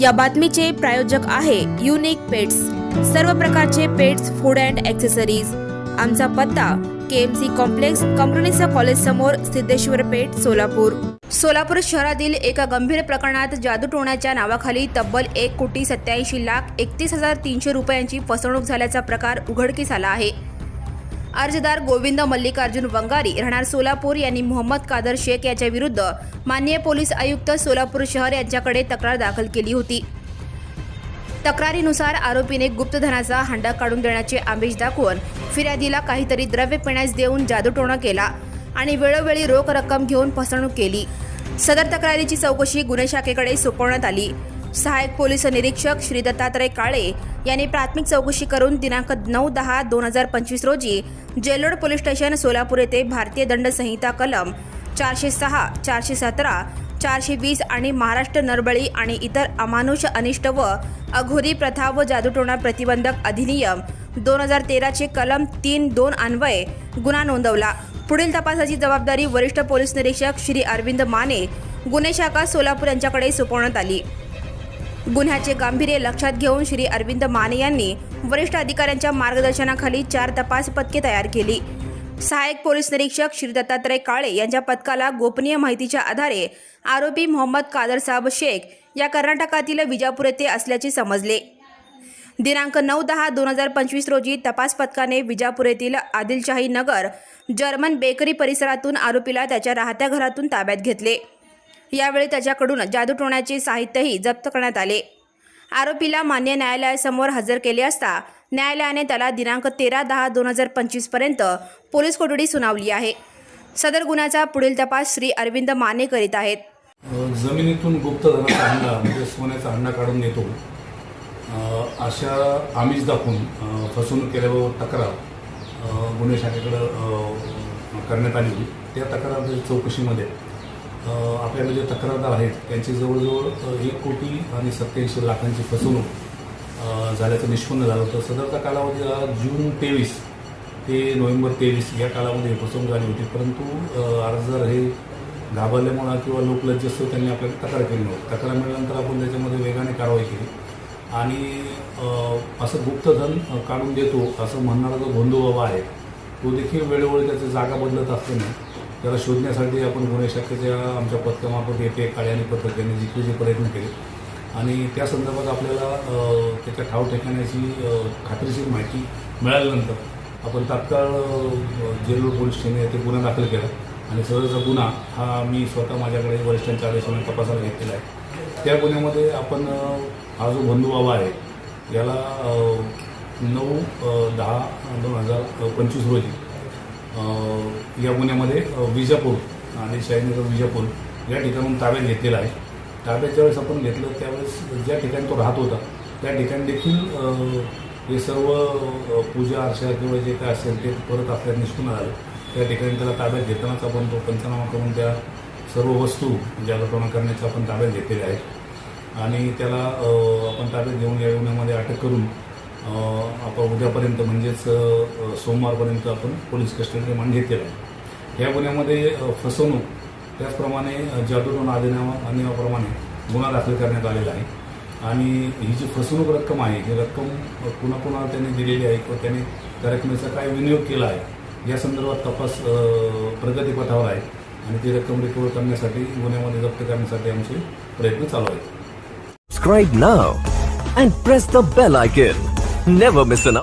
या बातमीचे प्रायोजक आहे युनिक पेट्स सर्व प्रकारचे पेट्स फूड अँड ॲक्सेसरीज आमचा पत्ता के एम सी कॉम्प्लेक्स कंपनीचा कॉलेज समोर सिद्धेश्वर पेठ सोलापूर. सोलापूर शहरातील एका गंभीर प्रकरणात जादूटोण्याच्या नावाखाली तब्बल एक कोटी सत्याऐंशी लाख एकतीस हजार तीनशे रुपयांची फसवणूक झाल्याचा प्रकार उघडकीस आला आहे. अर्जदार गोविंद मल्लिकार्जुन वंगारी राहणार सोलापूर यांनी मोहम्मद कादर शेख याच्या विरुद्ध माननीय पोलीस आयुक्त सोलापूर शहर यांच्याकडे तक्रार दाखल केली होती. तक्रारीनुसार आरोपीने गुप्तधनाचा हांडा काढून देण्याचे आमिष दाखवून फिर्यादीला काहीतरी द्रव्य पिण्यास देऊन जादूटोणा केला आणि वेळोवेळी रोख रक्कम घेऊन फसवणूक केली. सदर तक्रारीची चौकशी गुन्हे शाखेकडे सोपवण्यात आली. सहायक पोलीस निरीक्षक श्री दत्तात्रय काळे यांनी प्राथमिक चौकशी करून दिनांक नऊ दहा दोन हजार पंचवीस रोजी जेलोड पोलीस स्टेशन सोलापूर येथे भारतीय दंड संहिता कलम चारशे सहा चारशे सतरा चारशे वीस आणि महाराष्ट्र नरबळी आणि इतर अमानुष अनिष्ट व अघोरी प्रथा व जादूटोणा प्रतिबंधक अधिनियम दोन हजार तेराचे कलम तीन दोन अन्वये गुन्हा नोंदवला. पुढील तपासाची जबाबदारी वरिष्ठ पोलीस निरीक्षक श्री अरविंद माने गुन्हे शाखा सोलापूर यांच्याकडे सोपवण्यात आली. गुन्ह्याचे गांभीर्य लक्षात घेऊन श्री अरविंद माने यांनी वरिष्ठ अधिकाऱ्यांच्या मार्गदर्शनाखाली चार तपास पथके तयार केली. सहाय्यक पोलीस निरीक्षक श्री दत्तात्रय काळे यांच्या पथकाला गोपनीय माहितीच्या आधारे आरोपी मोहम्मद कादर साहब शेख या कर्नाटकातील विजापूर येथे असल्याचे समजले. दिनांक नऊ दहा दोन हजार पंचवीस रोजी तपास पथकाने विजापूर येथील आदिलशाही नगर जर्मन बेकरी परिसरातून आरोपीला त्याच्या राहत्या घरातून ताब्यात घेतले. यावेळी त्याच्याकडून जादूटोण्याचे साहित्यही जप्त करण्यात आले. आरोपीला मान्य न्यायालयासमोर हजर केले असता न्यायालयाने त्याला दिनांक तेरा दहा दोन हजार पंचवीसपर्यंत पोलीस कोठडी सुनावली आहे. सदर गुन्ह्याचा पुढील तपास श्री अरविंद माने करीत आहेत. जमिनीतून गुप्त धनाचा हंडा म्हणजे सोन्याचा हंडा काढून नेतो. अशा आमिष दाखवून फसवणूक केल्याबाबत तक्रार गुन्हे शाखेकडं करण्यात आली होती. त्या तक्रार चौकशीमध्ये आपल्याला जे तक्रारदार आहेत त्यांची जवळजवळ एक कोटी आणि सत्याऐंशी लाखांची फसवणूक झाल्याचं निष्पन्न झालं होतं. सदरचा कालावधी जून तेवीस ते नोव्हेंबर तेवीस या कालामध्ये फसवणूक झाली होती. परंतु अर्जदार हे घाबरल्यामुळं किंवा लोकलज्ज असतो त्यांनी आपल्याला तक्रार केली नव्हती. तक्रार मिळाल्यानंतर आपण त्याच्यामध्ये वेगाने कारवाई केली. आणि असं गुप्तधन काढून देतो असं म्हणणारा जो बंधू बाबा आहे तो देखील वेळोवेळी त्याची जागा बदलत असल्याने त्याला शोधण्यासाठी आपण गुन्हे शाखेच्या आमच्या पथकामार्फत येते काळे आणि पथक यांनी प्रयत्न केले. आणि त्या संदर्भात आपल्याला त्याच्या ठाव ठिकाण्याची खात्रीशीर माहिती मिळाल्यानंतर आपण तात्काळ जेलूर पोलीस स्टेशन येथे गुन्हा दाखल केला. आणि सदरचा गुन्हा हा मी स्वतः माझ्याकडे वरिष्ठांच्या आदेशाने तपासायला घेतलेला आहे. त्या गुन्ह्यामध्ये आपण हा जो बंधू बाबा आहे याला नऊ दहा दोन हजार पंचवीस रोजी या गुन्ह्यामध्ये विजापूर आणि शाहीनगर विजापूर या ठिकाणून ताब्यात घेतलेला आहे. ताब्यात ज्यावेळेस आपण घेतलं त्यावेळेस ज्या ठिकाणी तो राहत होता त्या ठिकाणी देखील हे सर्व पूजा अर्चा किंवा जे काय असेल ते परत आपल्याला निष्पन्न आलं. त्या ठिकाणी त्याला ताब्यात घेतानाच आपण तो पंचनामा करून त्या सर्व वस्तू जागरटोणा करण्याच्या आपण ताब्यात घेतलेल्या आहेत. आणि त्याला आपण ताब्यात घेऊन या गुन्ह्यामध्ये अटक करून आपण उद्यापर्यंत म्हणजेच सोमवारपर्यंत आपण पोलीस कस्टडी रिमांड घेतलेला आहे. या गुन्ह्यामध्ये फसवणूक त्याचप्रमाणे अ, जादूटोणा अधिनियमा अधिनियमाप्रमाणे गुन्हा दाखल करण्यात आलेला आहे. आणि ही जी फसवणूक रक्कम आहे ही रक्कम पुन्हा पुन्हा त्यांनी दिलेली आहे किंवा त्याने त्या रकमेचा काय विनियोग केला आहे या संदर्भात तपास प्रगतीपथावर आहे. आणि ती रक्कम रिकवर करण्यासाठी गुन्ह्यामध्ये जप्त करण्यासाठी आमचे प्रयत्न चालू आहेत. Subscribe now and press the bell icon Never miss an